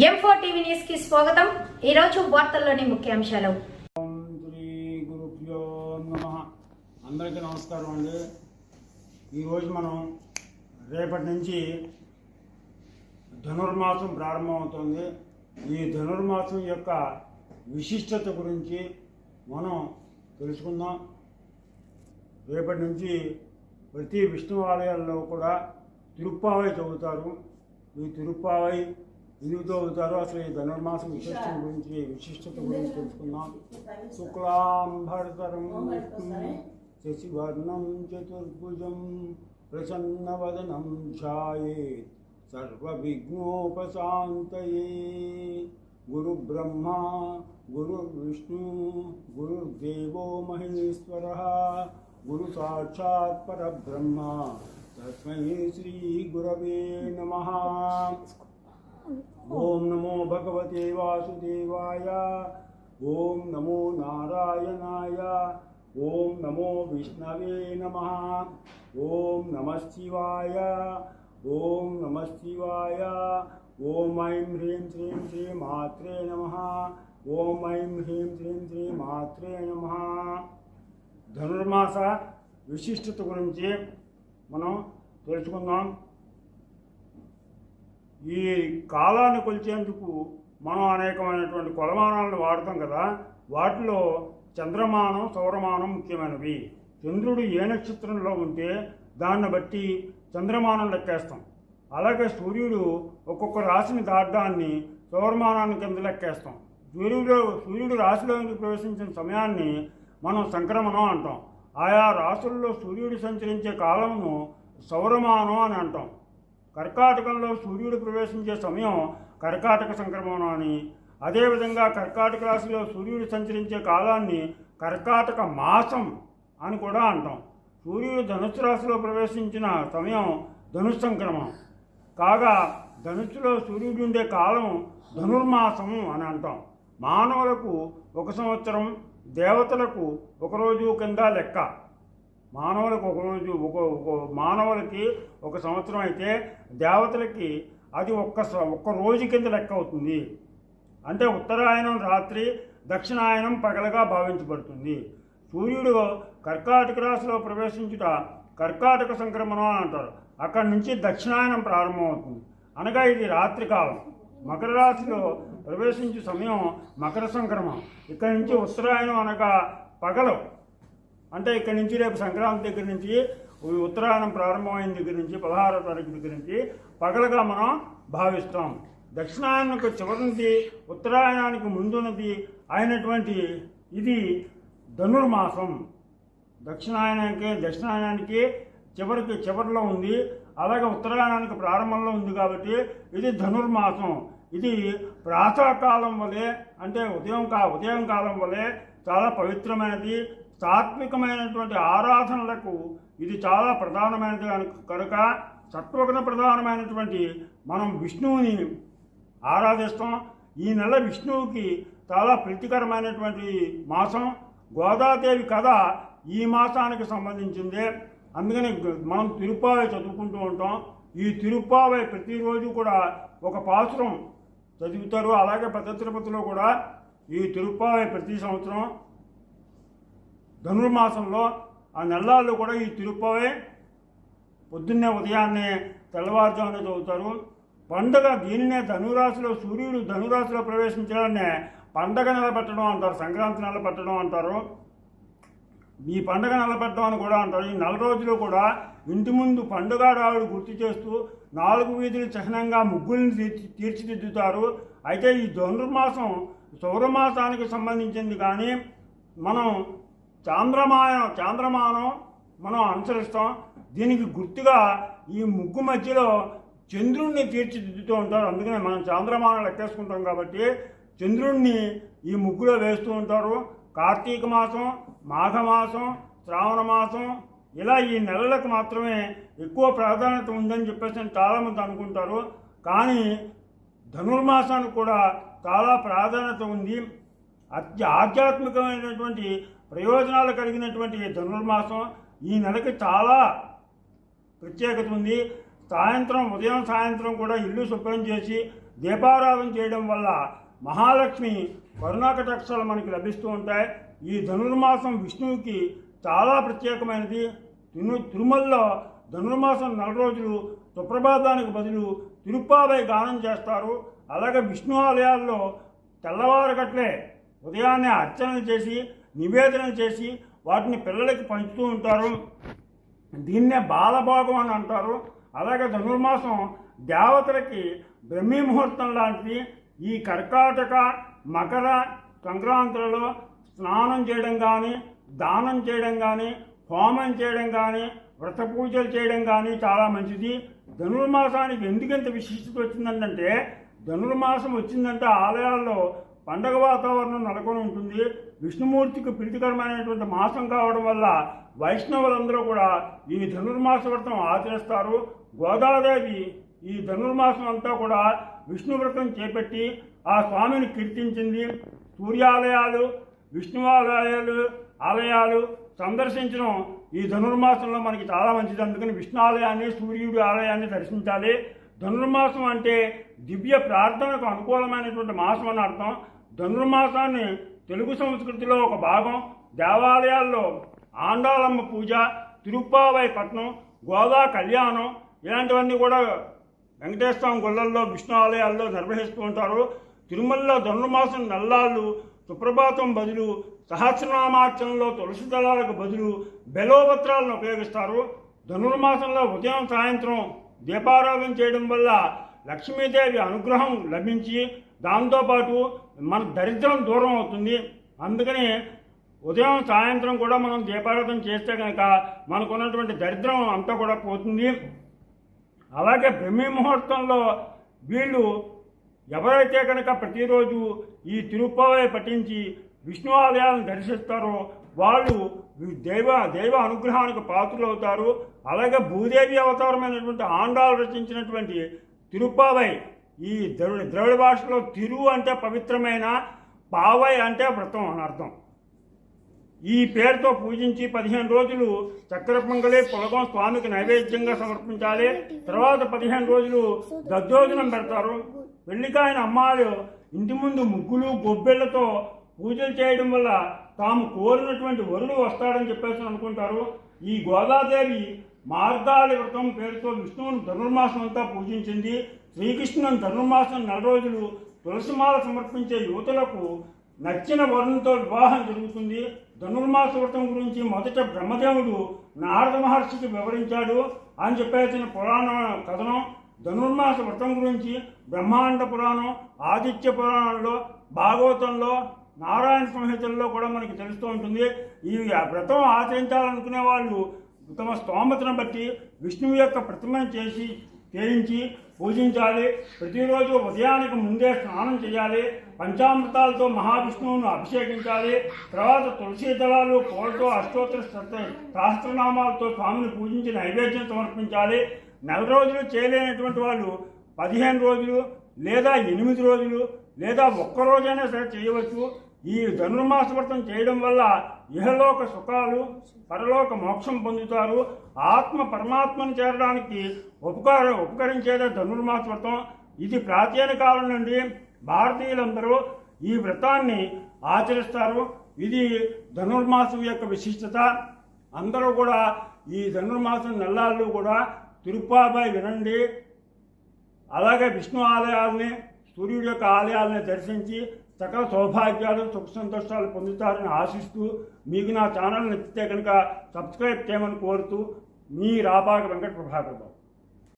M four TV న్యూస్కి స్వాగతం. ఈ రోజు వార్తల్లోని ముఖ్యాంశాలు. అందరికీ నమస్కారం అండి. ఈరోజు మనం రేపటి నుంచి ధనుర్మాసం ప్రారంభమవుతుంది. ఈ ధనుర్మాసం యొక్క విశిష్టత గురించి మనం తెలుసుకుందాం. రేపటి నుంచి ప్రతి విష్ణు ఆలయాల్లో కూడా తిరుప్పావై చదువుతారు. ఈ తిరుప్పావై ఎందుకు చదువుతారు అసలు ఈ ధనుర్మాసం విశిష్టం గురించి విశిష్టత గురించి తెలుసుకుందాం శుక్లాంబరతరం విష్ణుం శశివర్ణం చతుర్భుజం ప్రసన్నవదనం ఛాయేత్ సర్వవిఘ్నోపశాంతయే గురుబ్రహ్మ గురుర్విష్ణు గురుర్దేవో మహేశ్వర గురు సాక్షాత్ పరబ్రహ్మ తస్మై శ్రీ గురవే నమః ఓం నమో భగవతే వాసుదేవాయ ఓం నమో నారాయణాయ ఓం నమో విష్ణవే నమ ఓం నమ శివాయ ఓం నమ శివాయ ఓం ఐం హ్రీం శ్రీం శ్రీ మాత్రే నమ ఓం ఐం హ్రీం శ్రీం శ్రీ మాత్రే నమ ధనుర్మాస విశిష్టత గురించి మనం తెలుసుకుందాం ఈ కాలాన్ని కొలిచేందుకు మనం అనేకమైనటువంటి కొలమానాలను వాడతాం కదా వాటిలో చంద్రమానం సౌరమానం ముఖ్యమైనవి. చంద్రుడు ఏ నక్షత్రంలో ఉంటే దాన్ని బట్టి చంద్రమానం లెక్కేస్తాం. అలాగే సూర్యుడు ఒక్కొక్క రాశిని దాటాన్ని సౌరమానాన్ని కింద లెక్కేస్తాం. సూర్యుడు సూర్యుడు రాశిలోకి ప్రవేశించిన సమయాన్ని మనం సంక్రమణం అంటాం. ఆయా రాశుల్లో సూర్యుడు సంచరించే కాలంను సౌరమానం అని అంటాం. కర్కాటకంలో సూర్యుడు ప్రవేశించే సమయం కర్కాటక సంక్రమణం అని. అదేవిధంగా కర్కాటక రాశిలో సూర్యుడు సంచరించే కాలాన్ని కర్కాటక మాసం అని కూడా అంటాం. సూర్యుడు ధనుస్సు రాశిలో ప్రవేశించిన సమయం ధనుస్సు సంక్రమణం. కాగా ధనుస్సులో సూర్యుడు ఉండే కాలం ధనుర్మాసం అని అంటాం. మానవులకు ఒక సంవత్సరం దేవతలకు ఒక రోజు కింద లెక్క. మానవులకు ఒక రోజు ఒక ఒక మానవులకి ఒక సంవత్సరం అయితే దేవతలకి అది ఒక్క ఒక్క రోజు కింద లెక్క అవుతుంది. అంటే ఉత్తరాయణం రాత్రి దక్షిణాయనం పగలగా భావించబడుతుంది. సూర్యుడు కర్కాటక రాశిలో ప్రవేశించుట కర్కాటక సంక్రమణం అని అంటారు. అక్కడి నుంచి దక్షిణాయనం ప్రారంభమవుతుంది. అనగా ఇది రాత్రి కాలం. మకర రాశిలో ప్రవేశించే సమయం మకర సంక్రమణం ఇక్కడి నుంచి ఉత్తరాయణం అనగా పగలు. అంటే ఇక్కడి నుంచి రేపు సంక్రాంతి దగ్గర నుంచి ఉత్తరాయణం ప్రారంభమైన దగ్గర నుంచి పదహారో తారీఖు దగ్గర నుంచి పగలుగా మనం భావిస్తాం. దక్షిణాయనకు చివరినది ఉత్తరాయణానికి ముందున్నది అయినటువంటి ఇది ధనుర్మాసం. దక్షిణాయనానికి దక్షిణాయనానికి చివరికి చివరిలో ఉంది. అలాగే ఉత్తరాయణానికి ప్రారంభంలో ఉంది కాబట్టి ఇది ధనుర్మాసం. ఇది ప్రాతకాలం వలె అంటే ఉదయం కా ఉదయం కాలం వలె చాలా పవిత్రమైనది. సాత్వికమైనటువంటి ఆరాధనలకు ఇది చాలా ప్రధానమైనది కనుక- కనుక సత్వగుణ ప్రధానమైనటువంటి మనం విష్ణువుని ఆరాధిస్తాం. ఈ నెల విష్ణువుకి చాలా ప్రీతికరమైనటువంటి మాసం. గోదాదేవి కథ ఈ మాసానికి సంబంధించిందే. అందుకని మనం తిరుప్పావై చదువుకుంటూ ఉంటాం. ఈ తిరుప్పావై ప్రతిరోజు కూడా ఒక పాసురం చదువుతారు. అలాగే పెద్ద తిరుపతిలో కూడా ఈ తిరుప్పావై ప్రతి సంవత్సరం ధనుర్మాసంలో ఆ నెలల్లో కూడా ఈ తిరుపవే. పొద్దున్నే ఉదయాన్నే తెల్లవారుజామున చదువుతారు. పండగ దీనినే ధనురాశిలో సూర్యుడు ధనురాశిలో ప్రవేశించడాన్నే పండగ నిలబెట్టడం అంటారు సంక్రాంతి నిలబెట్టడం అంటారు. ఈ పండగ నిలబెట్టడం అని కూడా అంటారు. ఈ నెల రోజులు కూడా ఇంటి ముందు పండుగ రావుడు గుర్తు చేస్తూ నాలుగు వీధులు చిహ్నంగా ముగ్గుల్ని తీర్చి తీర్చిదిద్దుతారు. అయితే ఈ ధనుర్మాసం సౌరమాసానికి సంబంధించింది కానీ మనం చాంద్రమానం చాంద్రమానం మనం అనుసరిస్తాం. దీనికి గుర్తుగా ఈ ముగ్గు మధ్యలో చంద్రుణ్ణి తీర్చిదిద్దుతూ ఉంటారు. అందుకనే మనం చాంద్రమానం లెక్కేసుకుంటాం కాబట్టి చంద్రుణ్ణి ఈ ముగ్గులో వేస్తూ ఉంటారు. కార్తీక మాసం మాఘమాసం శ్రావణ మాసం ఇలా ఈ నెలలకు మాత్రమే ఎక్కువ ప్రాధాన్యత ఉందని చెప్పేసి చాలామంది అనుకుంటారు. కానీ ధనుర్మాసానికి కూడా చాలా ప్రాధాన్యత ఉంది. అత్య ఆధ్యాత్మికమైనటువంటి ప్రయోజనాలు కలిగినటువంటి ఈ ధనుర్మాసం ఈ నెలకి చాలా ప్రత్యేకత ఉంది. సాయంత్రం ఉదయం సాయంత్రం కూడా ఇల్లు శుభ్రం చేసి దీపారాధన చేయడం వల్ల మహాలక్ష్మి కరుణాకటాక్షాలు మనకి లభిస్తూ ఉంటాయి. ఈ ధనుర్మాసం విష్ణువుకి చాలా ప్రత్యేకమైనది. తిరు తిరుమలలో ధనుర్మాసం నెల రోజులు సుప్రభాతానికి బదులు తిరుప్పావై గానం చేస్తారు. అలాగే విష్ణు ఆలయాల్లో తెల్లవారగట్లే ఉదయాన్నే అర్చనలు చేసి నివేదన చేసి వాటిని పిల్లలకి పంచుతూ ఉంటారు. దీన్నే బాలభాగం అని అంటారు. అలాగే ధనుర్మాసం దేవతలకి బ్రహ్మీ ముహూర్తం లాంటిది. ఈ కర్కాటక మకర సంక్రాంతులలో స్నానం చేయడం కానీ దానం చేయడం కానీ హోమం చేయడం కానీ వ్రత పూజలు చేయడం కానీ చాలా మంచిది. ధనుర్మాసానికి ఎందుకంత విశిష్టత వచ్చిందంటే ధనుర్మాసం వచ్చిందంటే ఆలయాల్లో పండగ వాతావరణం నెలకొని ఉంటుంది. విష్ణుమూర్తికి ప్రీతికరమైనటువంటి మాసం కావడం వల్ల వైష్ణవులందరూ కూడా ఈ ధనుర్మాస వ్రతం ఆచరిస్తారు. గోదాదేవి ఈ ధనుర్మాసం అంతా కూడా విష్ణు వ్రతం చేపట్టి ఆ స్వామిని కీర్తించింది. సూర్యాలయాలు విష్ణు ఆలయాలు ఆలయాలు సందర్శించడం ఈ ధనుర్మాసంలో మనకి చాలా మంచిది. అందుకని విష్ణు ఆలయాన్ని సూర్యుడి ఆలయాన్ని దర్శించాలి. ధనుర్మాసం అంటే దివ్య ప్రార్థనకు అనుకూలమైనటువంటి మాసం అని అర్థం. ధనుర్మాసాన్ని తెలుగు సంస్కృతిలో ఒక భాగం దేవాలయాల్లో ఆండాలమ్మ పూజ తిరుప్పావై పట్నం గోదా కళ్యాణం ఇలాంటివన్నీ కూడా వెంకటేశ్వరం గుళ్ళల్లో విష్ణు ఆలయాల్లో నిర్వహిస్తూ ఉంటారు. తిరుమలలో ధనుర్మాసం నల్లాళ్ళు సుప్రభాతం బదులు సహస్రనామార్చనలో తులసి దళాలకు బదులు బెలోపత్రాలను ఉపయోగిస్తారు. ధనుర్మాసంలో ఉదయం సాయంత్రం దీపారాధన చేయడం వల్ల లక్ష్మీదేవి అనుగ్రహం లభించి దాంతోపాటు మన దరిద్రం దూరం అవుతుంది. అందుకని ఉదయం సాయంత్రం కూడా మనం దీపారాధన చేస్తే కనుక మనకున్నటువంటి దరిద్రం అంతా కూడా పోతుంది. అలాగే బ్రహ్మీ ముహూర్తంలో వీళ్ళు ఎవరైతే కనుక ప్రతిరోజు ఈ తిరుప్పావై పఠించి విష్ణు ఆలయాలను దర్శిస్తారో వాళ్ళు దైవ దైవ అనుగ్రహానికి పాత్రలు అవుతారు అలాగే భూదేవి అవతారమైనటువంటి ఆండాలు రచించినటువంటి తిరుపావై ఈ ద్రవిడ ద్రవిడ భాషలో తిరు అంటే పవిత్రమైన పావై అంటే వ్రతం అని అర్థం. ఈ పేరుతో పూజించి పదిహేను రోజులు చక్కెర పొంగలి పులగం స్వామికి నైవేద్యంగా సమర్పించాలి. తర్వాత పదిహేను రోజులు దద్దోజనం పెడతారు. పెళ్ళికాయన అమ్మాయిలు ఇంటి ముందు ముగ్గులు గొబ్బెళ్ళతో పూజలు చేయడం వల్ల తాము కోరినటువంటి వరుడు వస్తాడని చెప్పేసి అనుకుంటారు. ఈ గోదాదేవి మార్గాలి వ్రతం పేరుతో విష్ణువును ధనుర్మాసం అంతా పూజించింది. శ్రీకృష్ణుని ధనుర్మాసం నెల రోజులు తులసిమాల సమర్పించే యువతులకు నచ్చిన వరుణతో వివాహం జరుగుతుంది. ధనుర్మాస వ్రతం గురించి మొదట బ్రహ్మదేవుడు నారద మహర్షికి వివరించాడు. అని చెప్పేసిన పురాణ కథనం ధనుర్మాస వ్రతం గురించి బ్రహ్మాండ పురాణం ఆదిత్య పురాణంలో భాగవతంలో నారాయణ సంహితల్లో కూడా మనకి తెలుస్తూ ఉంటుంది. ఈ వ్రతం ఆచరించాలనుకునే వాళ్ళు ఉత్తమ స్తోమతను బట్టి విష్ణువు యొక్క ప్రతిమను చేసి చేయించి పూజించాలి. ప్రతిరోజు ఉదయానికి ముందే స్నానం చేయాలి. పంచామృతాలతో మహావిష్ణువును అభిషేకించాలి. తర్వాత తులసి దళాలు పూలతో అష్టోత్తర శాస్త్రనామాలతో స్వామిని పూజించి నైవేద్యం సమర్పించాలి. నెల రోజులు చేయలేనటువంటి వాళ్ళు పదిహేను రోజులు లేదా ఎనిమిది రోజులు లేదా ఒక్క రోజైనా సరే చేయవచ్చు. ఈ ధనుర్మాస వ్రతం చేయడం వల్ల ఇహలోక సుఖాలు పరలోక మోక్షం పొందుతారు. ఆత్మ పరమాత్మను చేరడానికి ఉపకార ఉపకరించేదే ధనుర్మాస వ్రతం ఇది ప్రాచీన కాలం నుండి భారతీయులందరూ ఈ వ్రతాన్ని ఆచరిస్తారు. ఇది ధనుర్మాసం యొక్క విశిష్టత. అందరూ కూడా ఈ ధనుర్మాసం నెల్లాళ్ళు కూడా తిరుపాబాయి వినండి. అలాగే విష్ణు ఆలయాల్ని సూర్యుడి యొక్క ఆలయాల్ని దర్శించి సకల సౌభాగ్యాలు సుఖ సంతోషాలు పొందుతారని ఆశిస్తూ మీకు నా ఛానల్ నచ్చితే కనుక సబ్స్క్రైబ్ చేయమని కోరుతూ మీ రాపాక వెంకట ప్రభాకర్ బాబు.